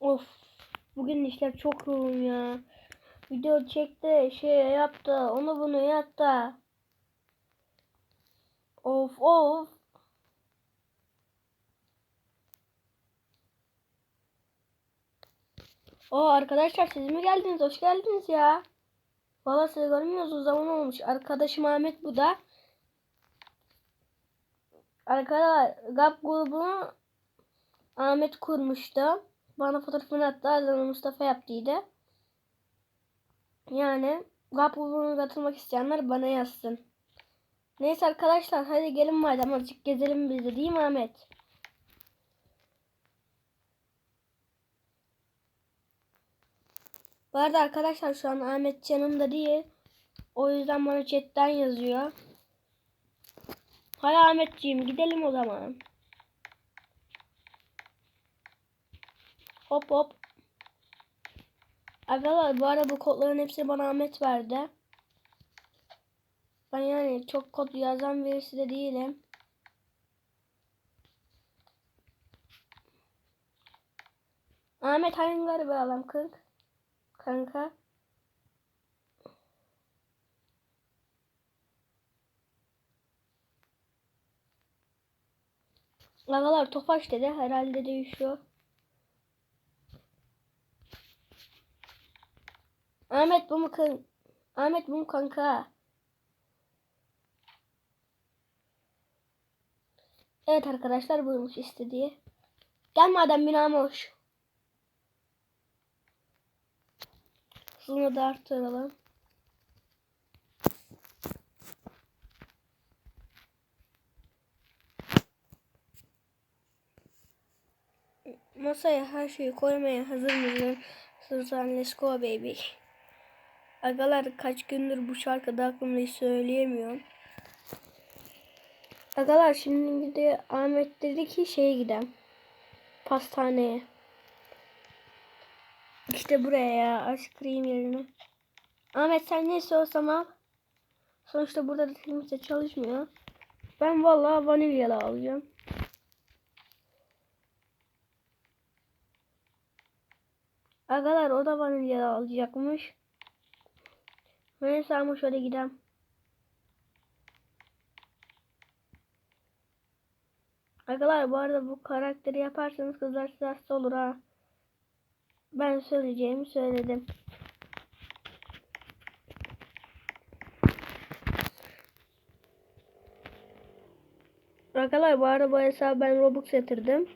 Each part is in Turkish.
Of. Bugün işler çok yoğun ya. Video çekti, şey yaptı, onu bunu yaptı. Of of. O arkadaşlar siz mi geldiniz? Hoş geldiniz ya. Valla sizi görmüyoruz o zaman olmuş. Arkadaşım Ahmet bu da. Arkadaşlar GAP grubunu Ahmet kurmuştu. Bana fotoğrafını attı. Ardından Mustafa yaptıydı. Yani GAP grubuna katılmak isteyenler bana yazsın. Neyse arkadaşlar hadi gelin madem azıcık gezelim biz de değil mi Ahmet? Bu arada arkadaşlar şu an Ahmet yanımda değil. O yüzden bana chatten yazıyor. Hadi Ahmetciğim gidelim o zaman. Hop hop. Arkadaşlar bu arada bu kodların hepsini bana Ahmet verdi. Ben yani çok kod yazan birisi de değilim. Ahmet hangi garip adam kanka? Agalar Tofaş dedi. Herhalde değişiyor. Ahmet bu mu kan Ahmet bu mu kanka? Evet arkadaşlar buymuş istediği. Gel madem binama hoş. Hızını da arttıralım. Masaya her şeyi koymaya hazır mısın? Sırsan let's go baby. Agalar kaç gündür bu şarkıda aklımda hiç söyleyemiyorum. Agalar şimdi de Ahmet dedi ki şeye gidelim. Pastaneye. İşte buraya ya ice cream yerine. Ahmet sen ne istiyorsan al. Sonuçta burada da kimse çalışmıyor. Ben vallahi vanilyalı alacağım. Agalar o da vanilyalı alacakmış. Neyse ama şöyle gidelim. Arkadaşlar bu arada bu karakteri yaparsanız kızlar size hasta olur ha. Ben söyleyeceğimi söyledim. Arkadaşlar bu arada bu hesabı ben Robux yatırdım.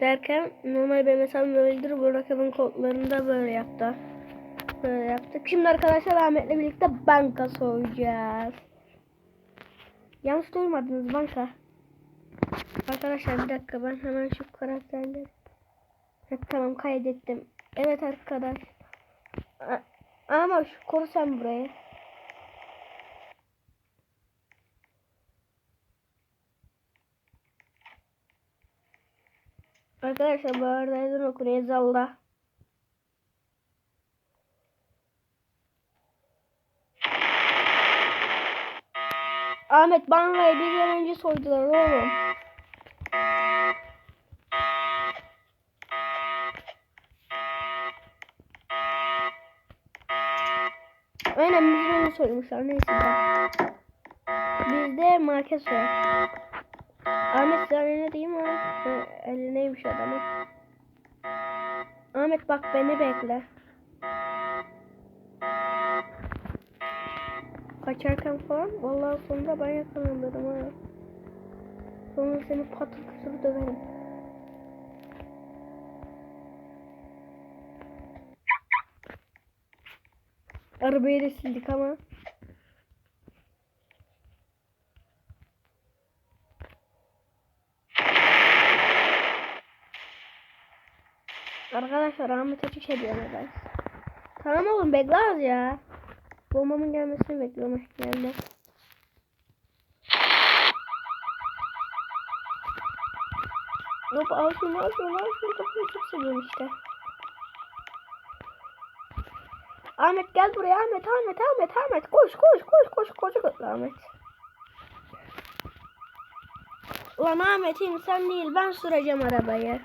Derken normal benim hesabım böyledir. Bu rakamın kodlarını da böyle yaptı. Böyle yaptık. Şimdi arkadaşlar Ahmet'le birlikte banka soyacağız. Yanlış duymadınız banka. Arkadaşlar bir dakika ben hemen şu karakterleri Ha, tamam kaydettim. Evet arkadaş. Ama şu koru sen burayı. Arkadaşlar bu arada ezan okunuyor Zalda. Ahmet bankayı bir an önce soydular oğlum. Aynen bizim onu soymuşlar neyse ben. Bizde market soy. Ahmet sen eline değil mi? Elineymiş adamın. Ahmet bak beni bekle. Kaçarken falan vallahi sonunda ben yakalandım ha. Sonra seni patır kütür döverim. Arabayı da sildik ama. Arkadaşlar Ahmet açık ediyor neden? Tamam oğlum bekle ya. Bombamın gelmesini bekliyorum geldi. Yok al şunu al şunu çok seviyorum işte. Ahmet gel buraya Ahmet Ahmet Ahmet Ahmet koş koş koş koş koş koş Ahmet. Ulan Ahmet'in sen değil ben süreceğim arabayı.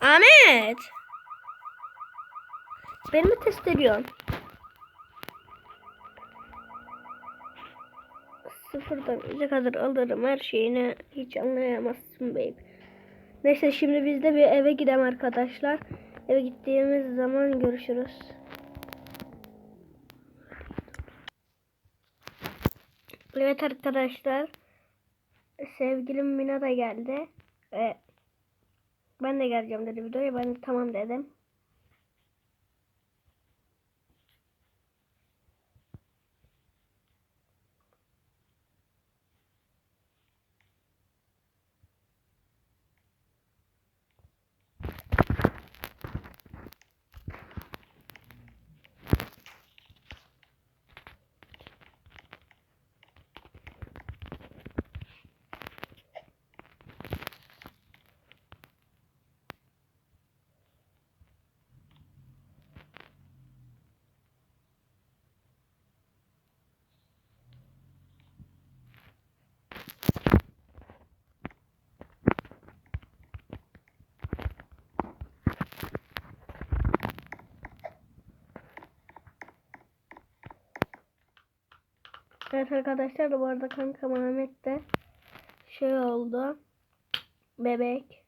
Ahmet. Beni mi test ediyorsun? Sıfırdan yüze kadar alırım her şeyini hiç anlayamazsın babe. Neyse şimdi biz de bir eve gidelim arkadaşlar. Eve gittiğimiz zaman görüşürüz. Evet arkadaşlar. Sevgilim Mina da geldi. Ve ben de geleceğim dedi videoya. Ben de tamam dedim. Evet arkadaşlar bu arada kanka Ahmet de şey oldu. Bebek.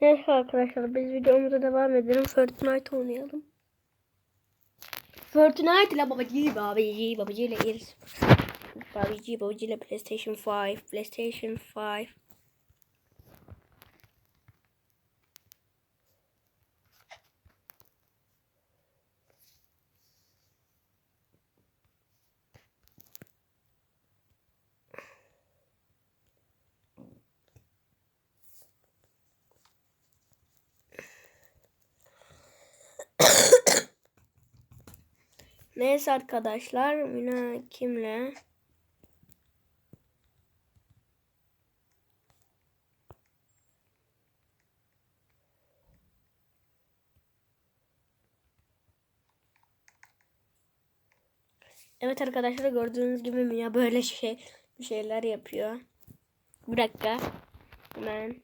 Neyse arkadaşlar biz videomuza devam edelim. Fortnite oynayalım. Fortnite ile babacı babacı babacı ile. Babacı babacı ile PlayStation 5 PlayStation 5 Neyse arkadaşlar Mina kimle? Evet arkadaşlar gördüğünüz gibi Mia böyle şey bir şeyler yapıyor. Bir dakika. Hemen.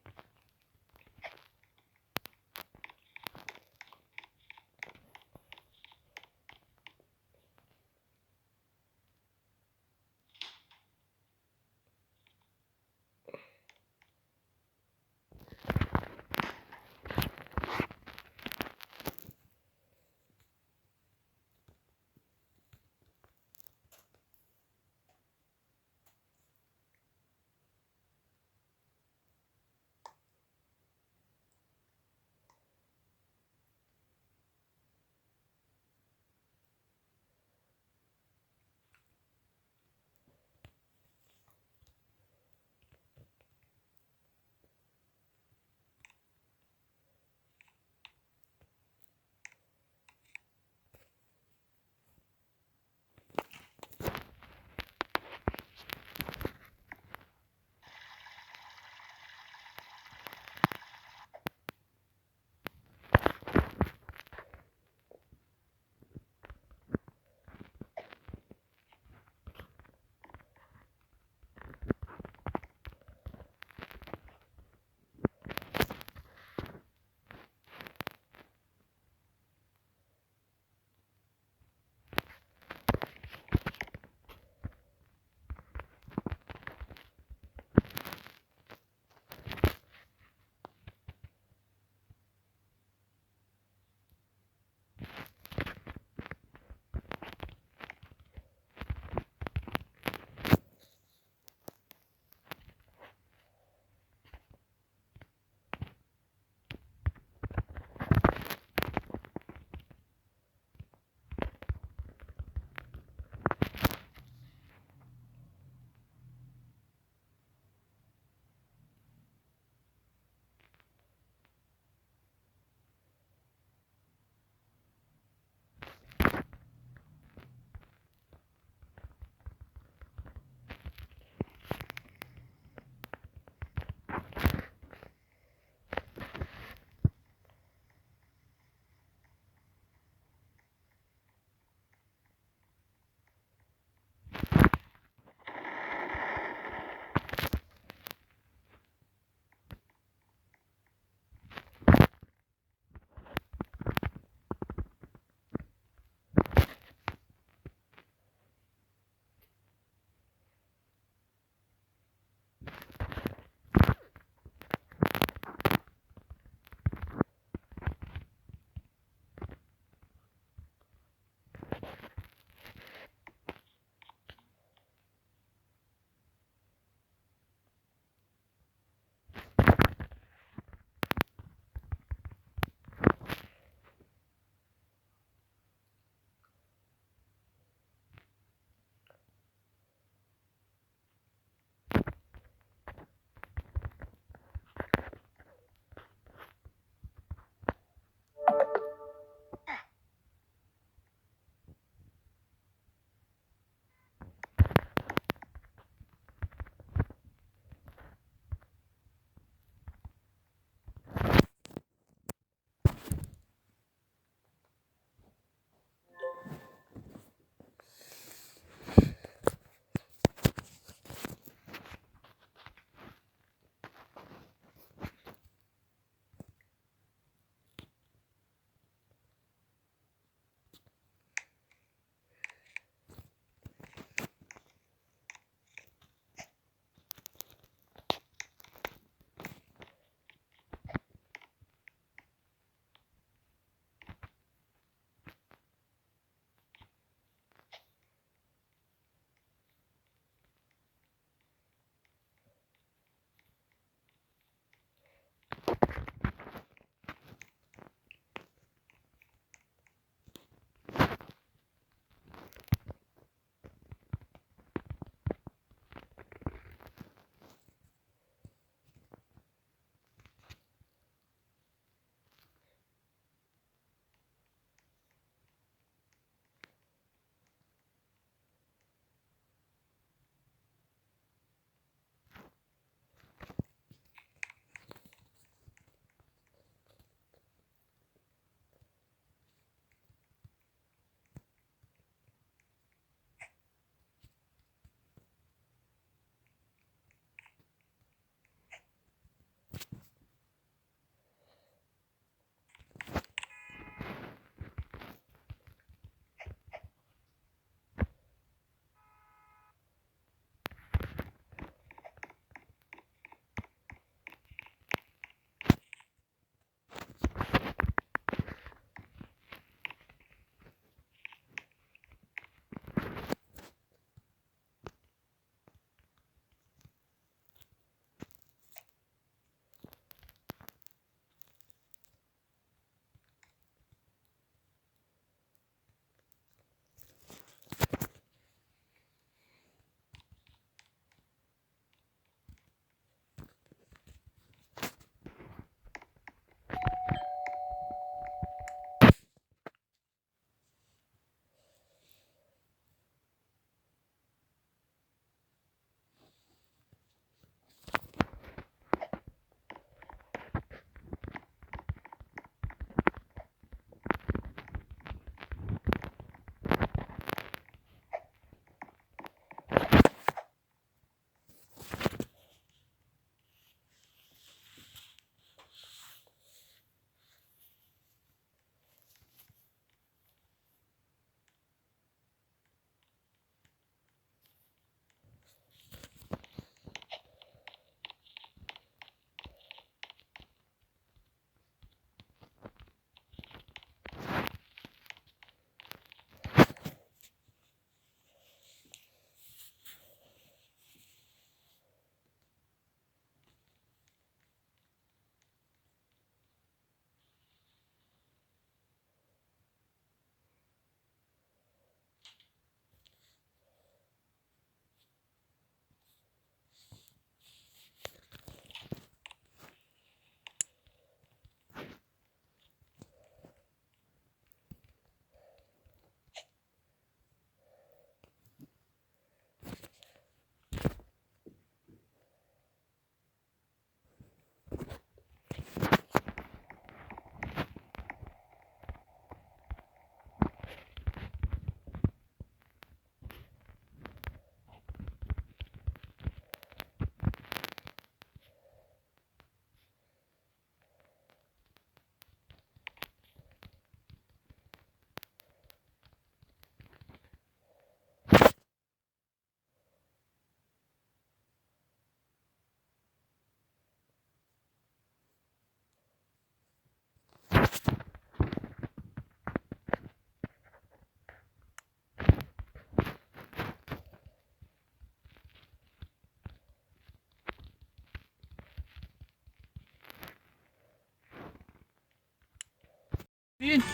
Büyün.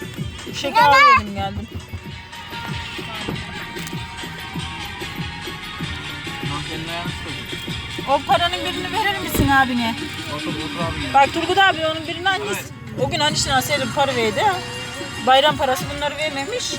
Şeker alıyorum geldim. O paranın birini verir misin abine? Bak Turgut abi onun birini annesi. O gün annesine Selim para verdi ha. Bayram parası bunları vermemiş.